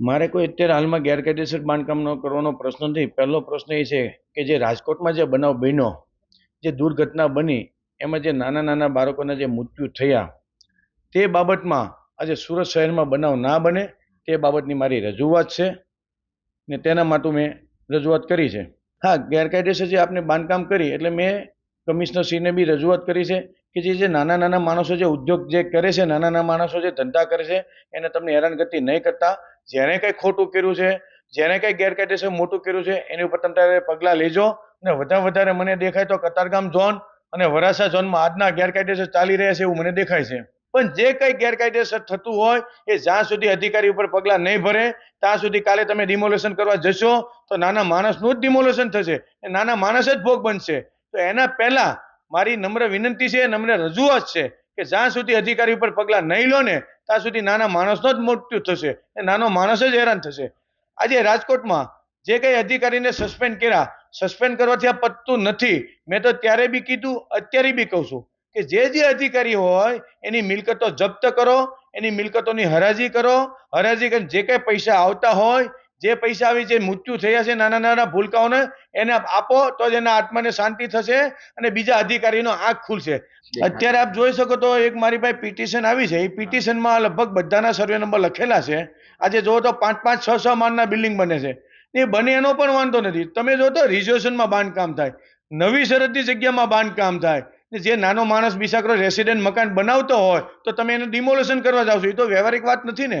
મારે કોઈ અત્યારે હાલમાં ગેરકાયદેસર બાંધકામ ન કરવાનો પ્રશ્ન નથી. પહેલો પ્રશ્ન એ છે કે જે રાજકોટમાં જે બનાવ બન્યો, જે દુર્ઘટના બની, એમાં જે નાના નાના બાળકોના જે મૃત્યુ થયા, તે બાબતમાં આજે સુરત શહેરમાં બનાવ ના બને, તે બાબતની મારી રજૂઆત છે ને તેના માટે મેં રજૂઆત કરી છે. હા, ગેરકાયદેસર જે આપણે બાંધકામ કરી, એટલે મેં કમિશનરશ્રીને બી રજૂઆત કરી છે કે જે નાના નાના માણસો જે ઉદ્યોગ જે કરે છે, નાના નાના માણસો જે ધંધા કરે છે, એને તમને હેરાનગતિ નહીં કરતા. જેણે કંઈ ખોટું કર્યું છે, જેણે કંઈ ગેરકાયદેસર મોટું કર્યું છે, એની ઉપર તમે પગલાં લેજો. અને વધારે વધારે મને દેખાય તો કતારગામ ઝોન અને વરાછા ઝોનમાં આજના ગેરકાયદેસર ચાલી રહ્યા છે એવું મને દેખાય છે. પણ જે કંઈ ગેરકાયદેસર થતું હોય, એ જ્યાં સુધી અધિકારી ઉપર પગલાં નહીં ભરે, ત્યાં સુધી કાલે તમે ડિમોલેશન કરવા જશો, તો નાના માણસનું જ ડિમોલેશન થશે. એ નાના માણસ જ ભોગ બનશે. તો એના પહેલા મારી નમ્ર વિનંતી છે, નમ્ર રજૂઆત છે કે જ્યાં સુધી અધિકારી ઉપર પગલાં નહીં લો ને, ત્યાં સુધી નાના માણસનો જ મૃત્યુ થશે એ નાનો માણસ જ હેરાન થશે. આજે રાજકોટમાં જે કંઈ અધિકારીને સસ્પેન્ડ કર્યા સસ્પેન્ડ કરવાથી આ પતતું નથી. મેં તો ત્યારે બી કીધું, અત્યારે બી કહું છું કે જે જે અધિકારી હોય, એની મિલકતો જપ્ત કરો, એની મિલકતોની હરાજી કરો. હરાજી કરીને જે કંઈ પૈસા આવતા હોય જે પૈસા આવી જે મૃત્યુ થયા છે નાના નાના ભૂલકાઓને એને આપો તો જ એના આત્માને શાંતિ થશે અને બીજા અધિકારીનો આંખ ખુલશે. અત્યારે આપ જોઈ શકો તો એક મારી પાસે પિટિશન આવી છે. એ પિટિશનમાં લગભગ બધાના સર્વે નંબર લખેલા છે. આજે જુઓ તો પાંચ પાંચ છ છ માળના બિલ્ડિંગ બને છે. એ બને એનો પણ વાંધો નથી. તમે જો તો રિઝર્વેશનમાં બાંધકામ થાય. નવી સરહદની જગ્યામાં બાંધકામ થાય. જે નાનો માણસ બિસાકરો રેસિડેન્ટ મકાન બનાવતો હોય તો તમે એનું ડિમોલેશન કરવા જાવ છો. એ તો વ્યવહારિક વાત નથી ને.